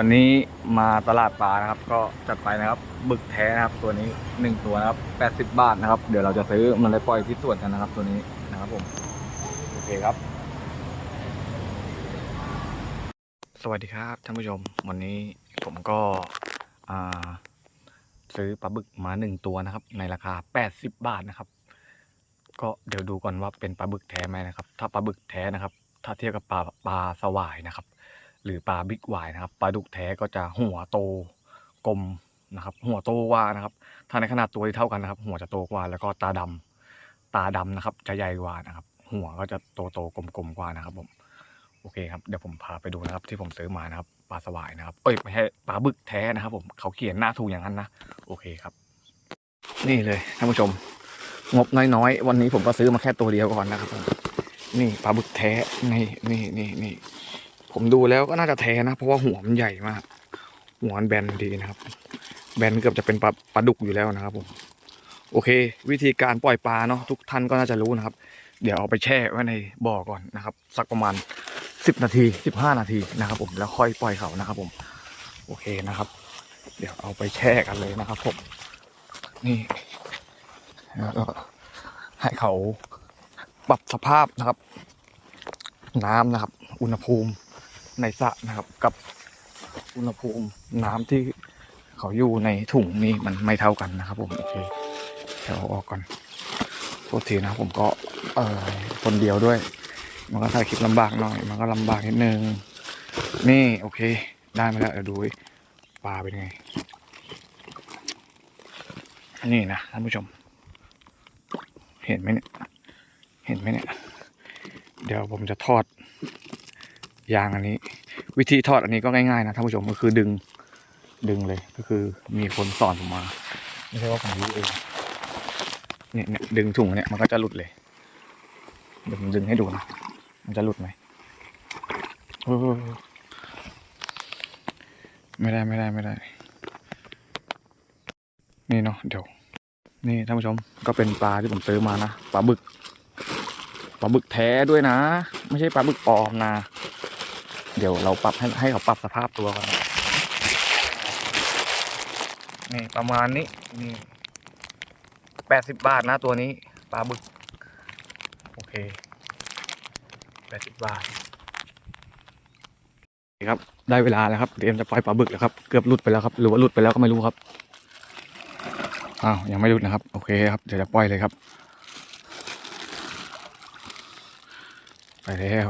วันนี้มาตลาดปลานะครับ ก็จัดไปนะครับบึกแท้นะครับ ตัวนี้หนึ่งตัวนะครับแปดสิบบาทนะครับ เดี๋ยวเราจะซื้อมันไปปล่อยที่สวนกันนะครับ ตัวนี้นะครับผมโอเคครับ สวัสดีครับท่านผู้ชม วันนี้ผมก็ซื้อปลาบึกมาหนึ่งตัวนะครับ ในราคาแปดสิบบาทนะครับ ก็เดี๋ยวดูก่อนว่าเป็นปลาบึกแท้ไหมนะครับ ถ้าปลาบึกแท้นะครับ ถ้าเทียบกับปลาปลาสวายนะครับ หรือปลาบิ๊กวายนะครับปลาดุกแท้ก็จะหัวโตกลมนะครับ หัวโตกว่านะครับ ถ้าในขนาดตัวที่เท่ากันนะครับ หัวจะโตกว่า แล้วก็ตาดำตาดำนะครับ จะใหญ่กว่านะครับ หัวก็จะโตโตๆกลมๆกว่านะครับผมโอเคครับเดี๋ยวผมพาไปดูนะครับ ที่ผมซื้อมานะครับปลาสวายนะครับเอ้ยไม่ใช่ปลาบึกแท้นะครับ ผมเขาเขียนหน้าถูกอย่างนั้นนะโอเคครับ นี่เลยท่านผู้ชม งบน้อยๆวันนี้ผมก็ซื้อมาแค่ตัวเดียวก่อนนะครับผมนี่ปลาบึกแท้นี่นี่นี่นี่ ผมดูแล้วก็น่าจะแท้นะ เพราะว่าหัวมันใหญ่มาก หัวมันแบนดีนะครับ แบนเกือบจะเป็นปลาปลาดุกอยู่แล้วนะครับผมโอเค วิธีการปล่อยปลาเนาะทุกท่านก็น่าจะรู้นะครับ เดี๋ยวเอาไปแช่ไว้ในบ่อก่อนนะครับ สักประมาณสิบนาทีสิบห้านาทีนะครับ ผมแล้วค่อยปล่อยเขานะครับ ผม โอเคนะครับ เดี๋ยวเอาไปแช่กันเลยนะครับ ผม นี่แล้วก็ให้เขาปรับสภาพนะครับ น้ำนะครับ อุณหภูมิ ในสระนะครับ กับอุณหภูมิน้ำที่เขาอยู่ในถุงนี้มันไม่เท่ากันนะครับ ผมโอเคเดี๋ยวออกก่อนโทษทีนะผมก็เออคนเดียวด้วย มันก็ถ่ายคลิปลำบากหน่อย มันก็ลำบากนิดนึงนี่โอเค ได้มาแล้วเดี๋ยวดูปลาเป็นไง นี่นะท่านผู้ชม เห็นไหมเนี่ย เห็นไหมเนี่ย เดี๋ยวผมจะทอด ยางอันนี้ วิธีทอดอันนี้ก็ง่ายๆนะท่านผู้ชมก็คือดึงดึงเลยก็คือมีคนสอนผมมา ไม่ใช่ว่าผมรู้เองเนี่ยเนี่ยดึงถุงเนี่ยมันก็จะหลุดเลยเดี๋ยวผมดึงให้ดูนะมันจะหลุดไหมโอ้ไม่ได้ไม่ได้ไม่ได้ นี่เนาะเดี๋ยว นี่ท่านผู้ชมก็เป็นปลาที่ผมซื้อมานะปลาบึกปลาบึกแท้ด้วยนะ ไม่ใช่ปลาบึกปลอมนะ เดี๋ยวเราปรับให้ให้เขาปรับสภาพตัวก่อนนี่ประมาณนี้นี่แปดสิบบาทนะตัวนี้ปลาบึก โอเคแปดสิบบาทครับได้เวลาแล้วครับเตรียมจะปล่อยปลาบึกแล้วครับเกือบหลุดไปแล้วครับหรือว่าหลุดไปแล้วก็ไม่รู้ครับอ้าวยังไม่หลุดนะครับ โอเคครับเดี๋ยวจะปล่อยเลยครับ ไปแล้ว